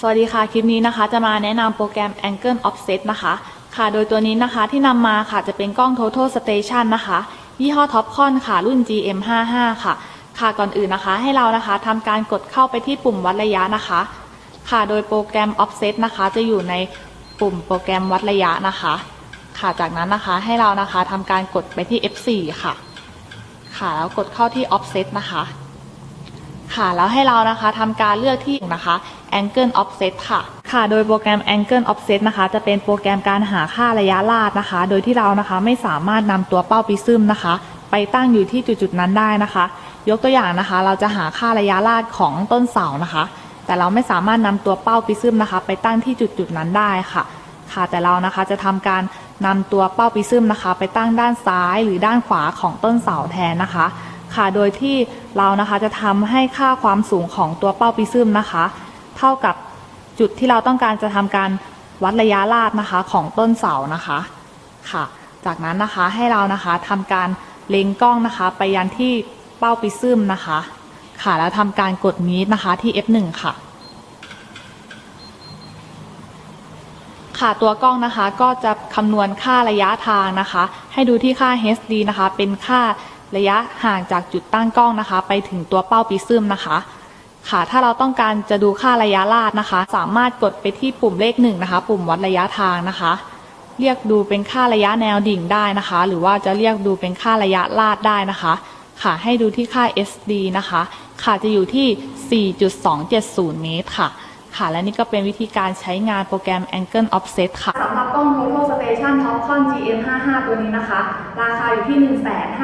สวัสดีค่ะ คลิปนี้นะคะจะมาแนะนำโปรแกรม Angle Offset นะคะ ค่ะ โดยตัวนี้นะคะที่นำมาค่ะจะเป็นกล้อง Total Station นะคะ ยี่ห้อ Topcon ค่ะ รุ่น GM55 ค่ะ ค่ะก่อนอื่นนะคะ ให้เรานะคะทำการกดเข้าไปที่ปุ่มวัดระยะนะคะ ค่ะ โดยโปรแกรม Offset นะคะ จะอยู่ในปุ่มโปรแกรมวัดระยะนะคะ ค่ะ จากนั้นนะคะให้เรานะคะทำการกดไปที่ F4 ค่ะ ค่ะแล้วกดเข้าที่ Offset นะคะ ค่ะ แล้วให้เรานะคะทำการเลือกที่นะคะ Angle Offset ค่ะ ค่ะ โดยโปรแกรม Angle Offset นะคะ จะเป็นโปรแกรมการหาค่าระยะลาดนะคะ โดยที่เรานะคะไม่สามารถนำตัวเป้าปิซึมนะคะ ไปตั้งอยู่ที่จุดๆนั้นได้นะคะ ยกตัวอย่างนะคะ เราจะหาค่าระยะลาดของต้นเสานะคะ แต่เราไม่สามารถนำตัวเป้าปิซึมนะคะ ไปตั้งที่จุดๆนั้นได้ค่ะ ค่ะ แต่เรานะคะจะทำการนำตัวเป้าปิซึมนะคะ ไปตั้งด้านซ้ายหรือด้านขวาของต้นเสาแทนนะคะ ค่ะ โดยที่เรานะคะจะทำให้ค่าความสูงของตัวเป้าปิซึมนะคะ เท่ากับจุดที่เราต้องการจะทำการวัดระยะลาดนะคะของต้นเสานะคะค่ะ จากนั้นนะคะให้เรานะคะทำการเล็งกล้องนะคะ ไปยันที่เป้าปิซึมนะคะ ค่ะแล้วทำการกดมีดนะคะที่ F1 ค่ะค่ะตัวกล้องนะคะก็จะคำนวณค่าระยะทางนะคะ ให้ดูที่ค่า HD นะคะ เป็นค่า ระยะห่างจากจุดตั้งกล้องนะคะ ไปถึงตัวเป้าปิซึมนะคะ ค่ะ ถ้าเราต้องการจะดูค่าระยะลาดนะคะ สามารถกดไปที่ปุ่มเลขหนึ่งนะคะ ปุ่มวัดระยะทางนะคะ เรียกดูเป็นค่าระยะแนวดิ่งได้นะคะ หรือว่าจะเรียกดูเป็นค่าระยะลาดได้นะคะ ค่ะ ให้ดูที่ค่า SD นะคะ ค่ะ จะอยู่ที่ 4.270 เมตรค่ะ ค่ะ และนี่ก็เป็นวิธีการใช้งานโปรแกรม Angle Offset ค่ะสำหรับกล้อง Total Station Topcon GM55 ตัวนี้นะคะ ราคาอยู่ที่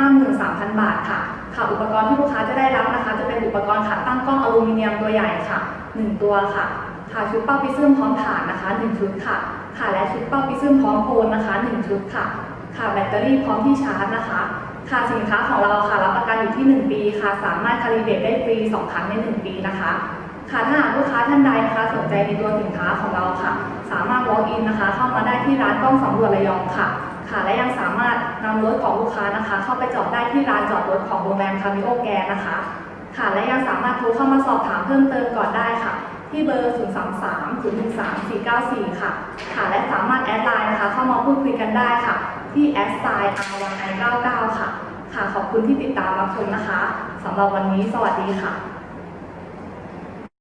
153,000 บาทค่ะ ค่ะ อุปกรณ์ที่ลูกค้าจะได้รับนะคะ จะเป็นอุปกรณ์ขาตั้งกล้องอลูมิเนียมตัวใหญ่ค่ะ 1 ตัวค่ะ ค่ะชุดเป้าปิซึมพร้อมฐานนะคะ 1 ชุดค่ะ ค่ะและชุดเป้าปิซึมพร้อมโคนนะคะ 1 ชุดค่ะ ค่ะแบตเตอรี่พร้อมที่ชาร์จนะคะค่ะสินค้าของเราค่ะรับประกันอยู่ที่ 1 ปีค่ะ สามารถคาลิเบตได้ฟรี 2 ครั้งใน 1 ปีนะคะ ค่ะถ้าหากลูกค้าท่านใดนะคะสนใจในตัวสินค้าของเราค่ะ สามารถ walk in นะคะ เข้ามาได้ที่ร้านกล้องสำรวจระยองค่ะ ค่ะและยังสามารถนำรถของลูกค้านะคะ เข้าไปจอดได้ที่ร้านจอดรถของโรงแรมคามิโอแกนนะคะ ค่ะและยังสามารถโทรเข้ามาสอบถามเพิ่มเติมก่อนได้ค่ะ ที่เบอร์ 0 3 3 0 1 3 4 9 4 ค่ะ ค่ะและสามารถแอดไลน์นะคะ เข้ามาพูดคุยกันได้ค่ะ ที่แอดไซน์ r 1 i 9 9ค่ะ ค่ะขอบคุณที่ติดตามรับชมนะคะสำหรับวันนี้สวัสดีค่ะ